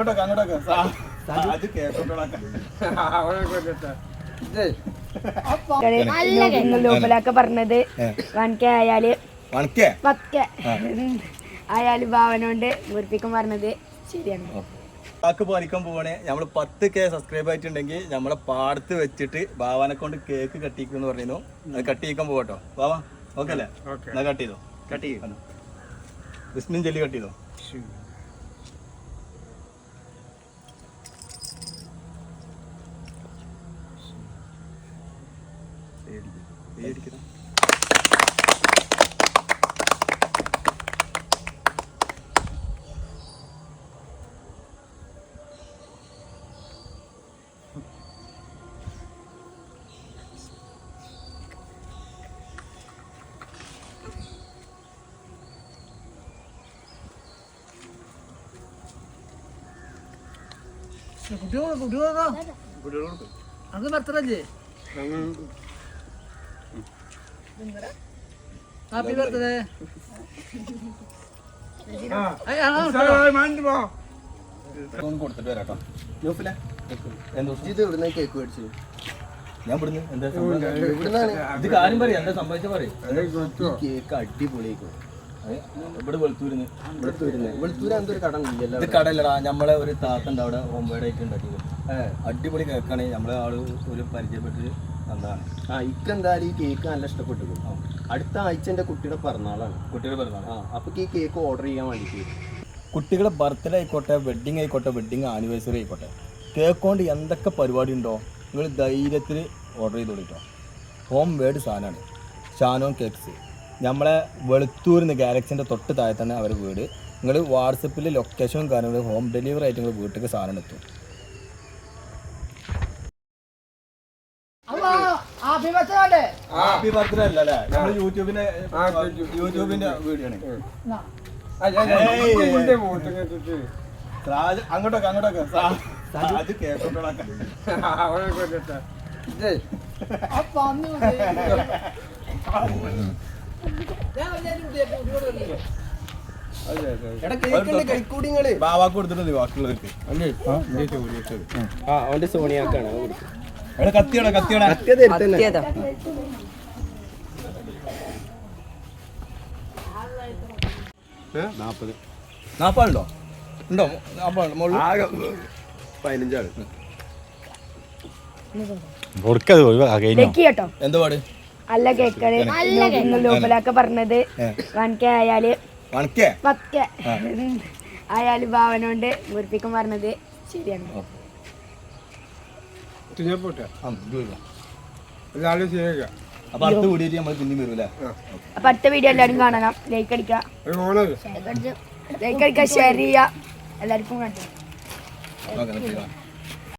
അങ്ങോട്ടൊക്കെ അങ്ങോട്ടൊക്കെ. അത് ലോപ്പലൊക്കെ പറഞ്ഞത് വൺകെ ആയാൽ വണക്കേ പത്ത് കെ ആയാൽ ഭാവനോണ്ട് മുറിപ്പിക്കും പറഞ്ഞത് ശരിയാണ്. വാക്ക് പാലിക്കാൻ പോവാണേ. നമ്മൾ പത്ത് കെ സബ്സ്ക്രൈബ് ആയിട്ടുണ്ടെങ്കിൽ നമ്മളെ പാടത്ത് വെച്ചിട്ട് ഭാവാനെ കൊണ്ട് കേക്ക് കട്ടിക്കുന്നു പറയുന്നു അത് കട്ട് ചെയ്യിക്കാൻ പോകട്ടോ ബാവാ ഓക്കെ. അല്ലേ എന്നാ കട്ട് ചെയ്തോ? കട്ട് ചെയ്യും. വിസ്മിൻ ജെല്ലി കട്ട് ചെയ്തോ? പേടിക്കണം കുട്ടികൾ കുട്ടികളോ കുട്ടികൾ അത് ബർത്ത്ഡേ ഹാപ്പി ബർത്ത്ഡേ കൊടുത്തിട്ട് വരാട്ടോ. ഇവിടുന്ന് കേക്ക് മേടിച്ചു. ഞാൻ ഇവിടുന്ന്? എന്താ ഇത് കാര്യം പറയും എന്താ സംഭവിച്ച പറയും. കേക്ക് അടിപൊളിയായിരിക്കും ഇവിടെ വെളുത്തൂരിന്ന്. വെളുത്തൂരിന്ന്. വെളുത്തൂര് അങ്ങനത്തെ ഒരു കട ഇത് കടയിലടാ നമ്മളെ ഒരു താത്തണ്ട് അവിടെ ഹോംവേഡ് ആയിട്ട് ഉണ്ടാക്കിയത്. അടിപൊളി കേക്കാണ് നമ്മളെ ആൾ ഒരു പരിചയപ്പെട്ട് തന്നതാണ് ആ ഇക്കെന്തായാലും ഈ കേക്ക് നല്ല ഇഷ്ടപ്പെട്ടു അടുത്ത ആഴ്ച എന്റെ കുട്ടിയുടെ പിറന്നാളാണ്. കുട്ടിയുടെ പിറന്നാൾ ആ അപ്പൊ ഈ കേക്ക് ഓർഡർ ചെയ്യാൻ വേണ്ടിയിട്ട്. കുട്ടികളെ ബർത്ത്ഡേ ആയിക്കോട്ടെ വെഡിങ് ആയിക്കോട്ടെ വെഡിങ് ആനിവേഴ്സറി ആയിക്കോട്ടെ കേക്ക് കൊണ്ട് എന്തൊക്കെ പരിപാടി ഉണ്ടോ നിങ്ങൾ ധൈര്യത്തിൽ ഓർഡർ ചെയ്ത് കൊടുക്കാം ഹോം വേഡ് സാധനമാണ്. ഷാനോൻ കേക്ക്സ് നമ്മളെ വെളുത്തൂരിന്ന് ഗാലക്സിന്റെ തൊട്ട് താഴെ തന്നെ അവരുടെ വീട്. നിങ്ങൾ വാട്സപ്പിൽ ലൊക്കേഷനും കാര്യങ്ങളും ഹോം ഡെലിവറി ആയിട്ട് നിങ്ങൾ വീട്ടിലേക്ക് സാധനം എത്തും. ഹാപ്പി ബർത്ത്ഡേ ഹാപ്പി ബർത്ത്ഡേ അല്ലേ നമ്മൾ യൂട്യൂബിന്റെ യൂട്യൂബിന്റെ വീഡിയോ ആണ്. അങ്ങോട്ടൊക്കെ അങ്ങോട്ടൊക്കെ. ബാവാക്ക് കൊടുത്തിട്ടുണ്ട് ബാക്കിയുള്ളവർക്ക്. ആ അവന്റെ സോണിയാക്കാണ് എവിടെ കത്തിയോടെ കത്തിയോടെ. നാപ്പത്. നാപ്പാളുണ്ടോ? ഉണ്ടോ? പതിനഞ്ചാൾ. കൊടുക്കത് എന്താ പാട്? അല്ല കേക്കണ്. പറഞ്ഞത് വൺ കെ ആയാൽ വണക്കേ പത്ത് കെ ആയാൽ ഭാവനോണ്ട് മുറിപ്പിക്കും പറഞ്ഞത് ശരിയാണ്. ആ, എല്ലാവരും ചെയ്യുക. അപ്പൊ അടുത്ത വീഡിയോ നമ്മൾ പിന്നെയും വരും അല്ലേ? അപ്പൊ അടുത്ത വീഡിയോ എല്ലാവരും കാണണം. ലൈക്ക് അടിക്കാം ലൈക്ക് അടിക്കാം ഷെയർ ചെയ്യാം എല്ലാവർക്കും കണ്ടു.